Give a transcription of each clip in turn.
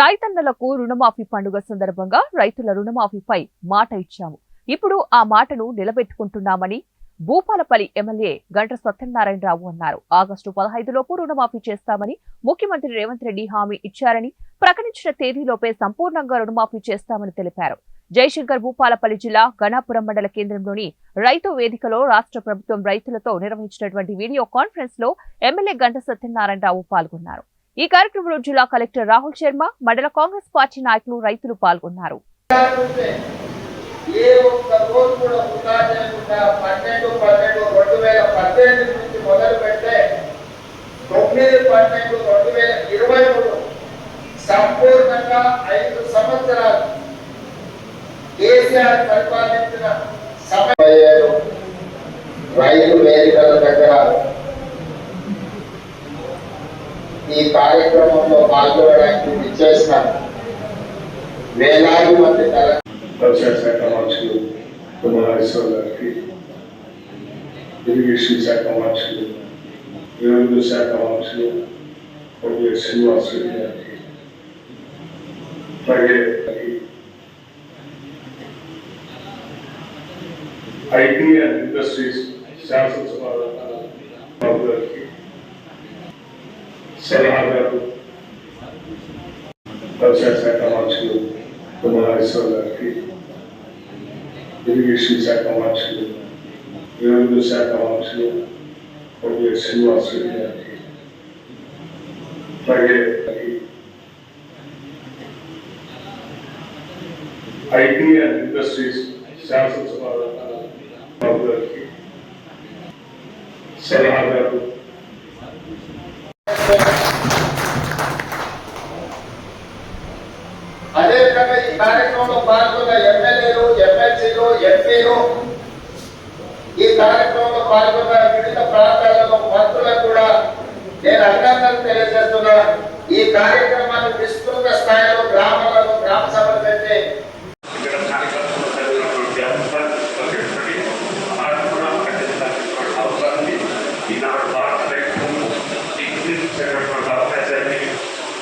రైతన్నలకు రుణమాఫీ పండుగ సందర్భంగా రైతుల రుణమాఫీపై మాట ఇచ్చాము. ఇప్పుడు ఆ మాటను నిలబెట్టుకుంటున్నామని భూపాలపల్లి ఎమ్మెల్యే గంట సత్యనారాయణరావు అన్నారు. ఆగస్టు పదహైదులోపు రుణమాఫీ చేస్తామని ముఖ్యమంత్రి రేవంత్ రెడ్డి హామీ ఇచ్చారని ప్రకటించిన తేదీలోపే సంపూర్ణంగా రుణమాఫీ చేస్తామని తెలిపారు. జయశంకర్ భూపాలపల్లి జిల్లా గణాపురం మండల కేంద్రంలోని రైతు వేదికలో రాష్ట్ర ప్రభుత్వం రైతులతో నిర్వహించినటువంటి వీడియో కాన్ఫరెన్స్లో ఎమ్మెల్యే గంట సత్యనారాయణరావు పాల్గొన్నారు. ఈ కార్యక్రమంలో జిల్లా కలెక్టర్ రాహుల్ శర్మ మండల కాంగ్రెస్ పార్టీ నాయకులు రైతులు పాల్గొన్నారు. సంపూర్ణంగా ఐదు సంవత్సరాలు కేసీఆర్ పరిపాలించిన సమయం. రైతు వేదికల దగ్గర ఈ కార్యక్రమంలో పాల్గొనడానికి విచ్చేసిన వేలాది మంది తల వ్యవసాయ శాఖ మార్చులు కుమారేశ్వర గారికి ఇరిగేషన్ శాఖ మార్చులు రెవెన్యూ శాఖ మార్చులు కొద్దిగా శ్రీనివాస్ రెడ్డి గారికి అలాగే ఐటీ అండ్ ఇండస్ట్రీస్ శాసనసభ సలహాదారు వ్యవసాయ శాఖ మార్చులు కుమారేశ్వర గారికి ఇరిగేషన్ శాఖ మార్చులు రెవెన్యూ శాఖ మార్చులు కొద్దిగా శ్రీనివాస్ రెడ్డి గారికి అలాగే ఐటీ అండ్ ఇండస్ట్రీస్ శాసనసభ బాబు గారికి సలహాదారు అదేవిధంగా ఈ కార్యక్రమంలో పాల్గొన్న ఎమ్మెల్యేలు ఎమ్మెల్సీలు ఎంపీలు ఈ కార్యక్రమంలో పాల్గొన్న వివిధ ప్రాంతాలలో మంత్రులకు కూడా నేను అభినందనలు తెలియజేస్తున్నా. ఈ కార్యక్రమాన్ని విస్తృత స్థాయిలో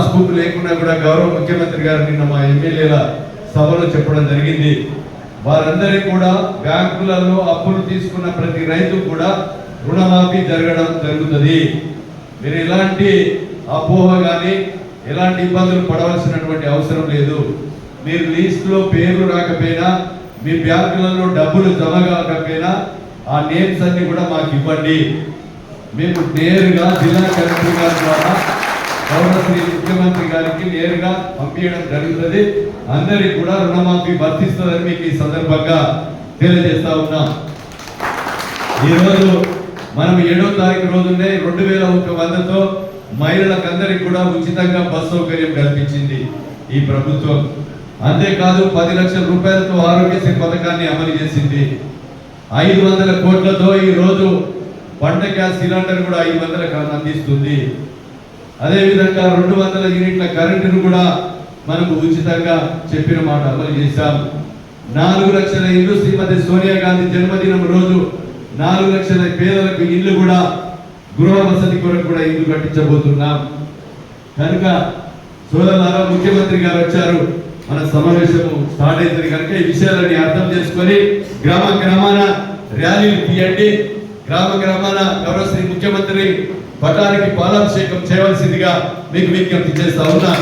పాస్బుక్ లేకుండా కూడా గౌరవ ముఖ్యమంత్రి గారు నిన్న మా ఎమ్మెల్యేల సభలో చెప్పడం జరిగింది. వారందరికీ కూడా బ్యాంకులలో అప్పులు తీసుకున్న ప్రతి రైతు కూడా రుణమాఫీ జరగడం జరుగుతుంది. మీరు ఎలాంటి అపోహ కానీ ఎలాంటి ఇబ్బందులు పడవలసినటువంటి అవసరం లేదు. మీరు లిస్టులో పేర్లు రాకపోయినా మీ బ్యాంకులలో డబ్బులు జమ కాకపోయినా ఆ నేమ్స్ అన్ని కూడా మాకు ఇవ్వండి. మేము నేరుగా జిల్లా కలెక్టర్ గారి ద్వారా గౌరవ శ్రీ ముఖ్యమంత్రి గారికి నేరుగా పంపించడం జరుగుతుంది. అందరికి కూడా రుణమాఫీ వర్తిస్తుందని మీకు ఈ సందర్భంగా తెలియజేస్తా ఉన్నాం. ఈరోజు మనం ఏడో తారీఖు రోజునే రెండు వేల ఒక వందతో మహిళలకందరికి కూడా ఉచితంగా బస్ సౌకర్యం కల్పించింది ఈ ప్రభుత్వం. అంతేకాదు పది లక్షల రూపాయలతో ఆరోగ్యశ్రీ పథకాన్ని అమలు చేసింది. ఐదు వందల కోట్లతో ఈ రోజు గ్యాస్ సిలిండర్ కూడా ఐదు వందలకు అందిస్తుంది. అదేవిధంగా రెండు వందల యూనిట్ల కరెంటును కూడా మనకు ఉచితంగా చెప్పిన మాట అమలు చేశాం. నాలుగు లక్షల ఇల్లు శ్రీమతి సోనియా గాంధీ జన్మదినం రోజు నాలుగు లక్షల పేదలకు ఇల్లు కూడా గృహ వసతి కొరకు కూడా ఇల్లు కట్టించబోతున్నాం. కనుక సోదరులారా ముఖ్యమంత్రి గారు వచ్చారు. మన సమావేశము స్టార్ట్ అయింది కనుక ఈ విషయాలని అర్థం చేసుకొని గ్రామ గ్రామాన ర్యాలీలు తీయండి. గ్రామ గ్రామాన గౌరవ శ్రీ ముఖ్యమంత్రి పటానికి పాలాభిషేకం చేయవలసిందిగా మీకు విజ్ఞప్తి చేస్తా ఉన్నా.